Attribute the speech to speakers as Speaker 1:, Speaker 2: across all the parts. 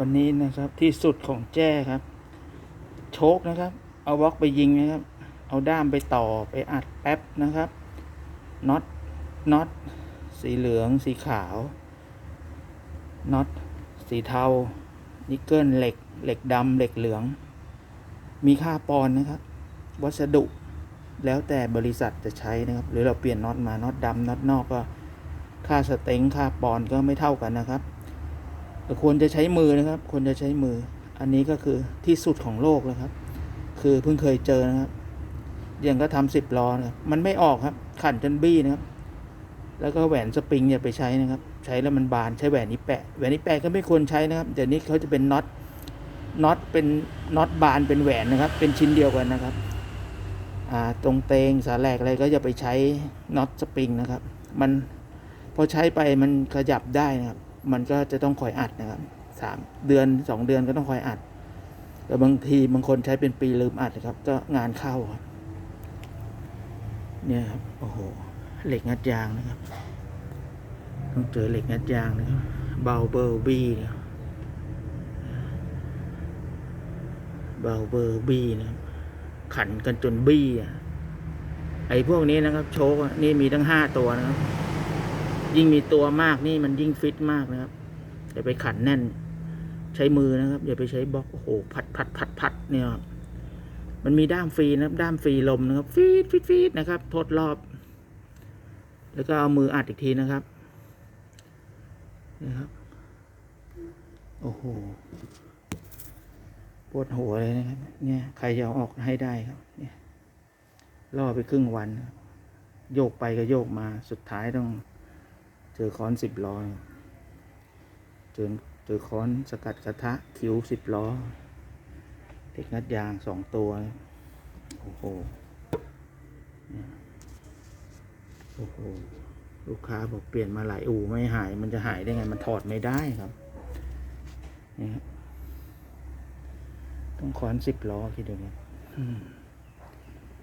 Speaker 1: วันนี้นะครับที่สุดของแจ้ครับ โชคนะครับ เอาวอกไปยิงนะครับ เอาด้ามไปต่อไปอัดแป๊บนะครับน็อตน็อตสีเหลืองสีขาวน็อตสีเทานิกเกิลเหล็ก เหล็กดำเหล็กเหลือง มีค่าปอนนะครับ วัสดุแล้วแต่บริษัทจะใช้นะครับ หรือเราเปลี่ยนน็อตมาน็อตดำน็อตนอกก็ค่าสเต็งค่าปอนก็ไม่เท่ากันนะครับ ควรจะใช้มือนะครับ ควรจะใช้มือ อันนี้ก็คือที่สุดของโลกแล้วครับ คือเพิ่งเคยเจอนะครับย่างก็ทำสิบล้อนะครับมันไม่ออกครับ ขันจนบี้นะครับ แล้วก็แหวนสปริงอย่าไปใช้นะครับ ใช้แล้วมันบานใช้แหวนนี้แปะ แหวนนี้แปะก็ไม่ควรใช้นะครับ เดี๋ยวนี้เขาจะเป็นน็อต น็อตเป็นน็อตบานเป็นแหวนนะครับ เป็นชิ้นเดียวกันนะครับ อ่า ตรงเตงสาแหลกอะไรก็อย่าไปใช้น็อตสปริงนะครับ มันพอใช้ไปมันขยับได้นะครับ มันก็จะต้องคอยอัดนะครับสามเดือนสองเดือนก็ต้องคอยอัดแต่บางทีบางคนใช้เป็นปีลืมอัดนะครับ ก็งานเข้าครับเนี่ยครับโอ้โหเหล็กงัดยางนะครับ ต้องเจอเหล็กงัดยางนะครับเบาเบอร์บี้นะครับเบาเบอร์บี้นะขันกันจนบี้อะไอ้พวกนี้นะครับ โชกนี่มีทั้งห้าตัวนะครับ ยิ่งมีตัวมากนี่มันยิ่งฟิตมากนะครับอย่าไปขันแน่น ใช้มือนะครับอย่าไปใช้บล็อกโอ้โหพัดพัดพัดพัดเนี่ย มันมีด้ามฟรีนะครับ ด้ามฟรีลมนะครับฟีดฟีดฟีดนะครับทดรอบ แล้วก็เอามืออัดอีกทีนะครับนะครับโอ้โหปวดหัวเลยนะครับ เนี่ยใครจะเอาออกให้ได้ครับ เนี่ยล่อไปครึ่งวัน โยกไปก็โยกมาสุดท้ายต้อง เจอค้อนสิบล้อเจอเจอค้อนสกัดกระทะคิ้วสิบล้อเด็กงัดยางสองตัวโอ้โหโอ้โหลูกค้าบอกเปลี่ยนมาหลายอู่ไม่หาย มันจะหายได้ไง มันถอดไม่ได้ครับนี่ครับต้องค้อนสิบล้อคิดดูนะ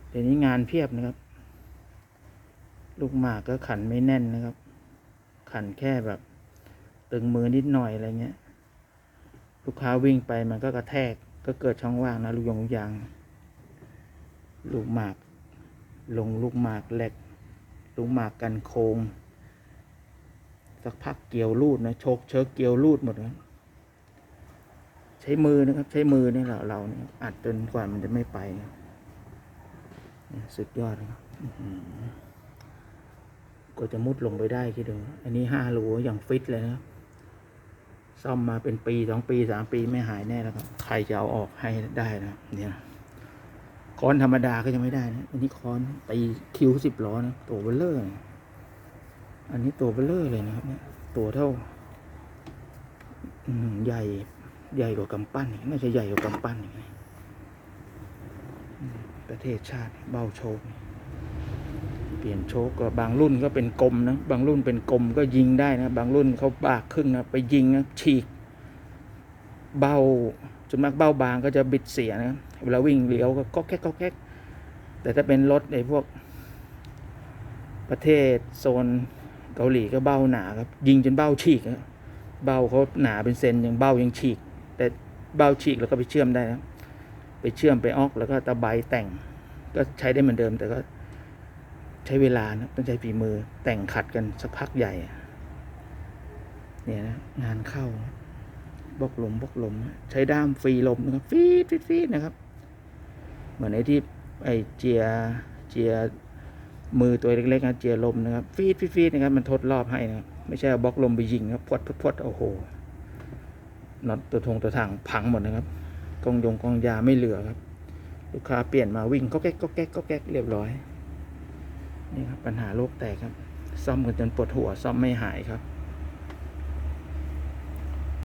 Speaker 1: เดี๋ยวนี้งานเพียบนะครับ ลูกหมากก็ขันไม่แน่นนะครับ ขันแค่แบบ ตึงมือนิดหน่อยอะไรเงี้ย ลูกค้าวิ่งไปมันก็กระแทกก็เกิดช่องว่างนะลูกยงลูกยาง ลูกหมาก ลงลูกหมากแหลกลูกหมากกันโคงสักพักเกี่ยวรูดนะโชกเชิกเกี่ยวรูดหมดนะใช้มือนะครับ ใช้มือนี่เราเราเนี่ยอัดจนกว่ามันจะไม่ไปนะสุดยอดนะครับ ก็จะมุดลงไปได้คิดดู อันนี้ห้ารูอย่างฟิตเลยนะ ซ่อมมาเป็นปีสองปีสามปีไม่หายแน่แล้วครับ ใครจะเอาออกให้ได้นะเนี่ย ค้อนธรรมดาก็ยังไม่ได้นะ อันนี้ค้อนตีคิ้วสิบล้อนะตัวเบลเลอร์นะอันนี้ตัวเบลเลอร์เลยนะครับเนี่ย ตัวเท่าใหญ่ใหญ่กว่ากำปั้นอีกน่าจะใหญ่กว่ากำปั้นอีกนะอืมประเทศชาติเบ้าโชคเปลี่ยนโชคก็บางรุ่นก็เป็นกลมนะบางรุ่นเป็นกลมก็ยิงได้นะ บางรุ่นเขาบากครึ่งนะไปยิงนะฉีก เบ้าส่วนมากเบ้าบางก็จะบิดเสียนะเวลาวิ่งเลี้ยวก็ก็แก๊กก็แก๊กแต่ถ้าเป็นรถไอ้พวก ประเทศโซนเกาหลีก็เบ้าหนาครับ ยิงจนเบ้าฉีกนะเบ้าเขาหนาเป็นเซนยังเบ้ายังฉีก แต่เบ้าฉีกแล้วก็ไปเชื่อมได้นะไปเชื่อมไปออกแล้วก็ตะไบแต่ง ก็ใช้ได้เหมือนเดิมแต่ก็ ใช้เวลานะต้องใช้ฝีมือแต่งขัดกันสักพักใหญ่ เนี่ยนะงานเข้าบล็อกลมบล็อกลม ใช้ด้ามฟรีลมนะครับฟีดฟีดฟีดนะครับ เหมือนไอ้ที่ไอ้เจียเจียมือตัวเล็กๆนะเจียลมนะครับฟีดฟีดฟีดนะครับมันทดรอบให้นะครับไม่ใช่เอาบล็อกลมไปยิงครับพดพดพดโอ้โหน็อตตัวทงตัวถังพังหมดนะครับกองยงกองยาไม่เหลือครับ ลูกค้าเปลี่ยนมาวิ่งก็แก๊กก็แก๊กก็แก๊กเรียบร้อย นี่ครับปัญหาโลกแตกครับ ซ่อมกันจนปวดหัวซ่อมไม่หายครับ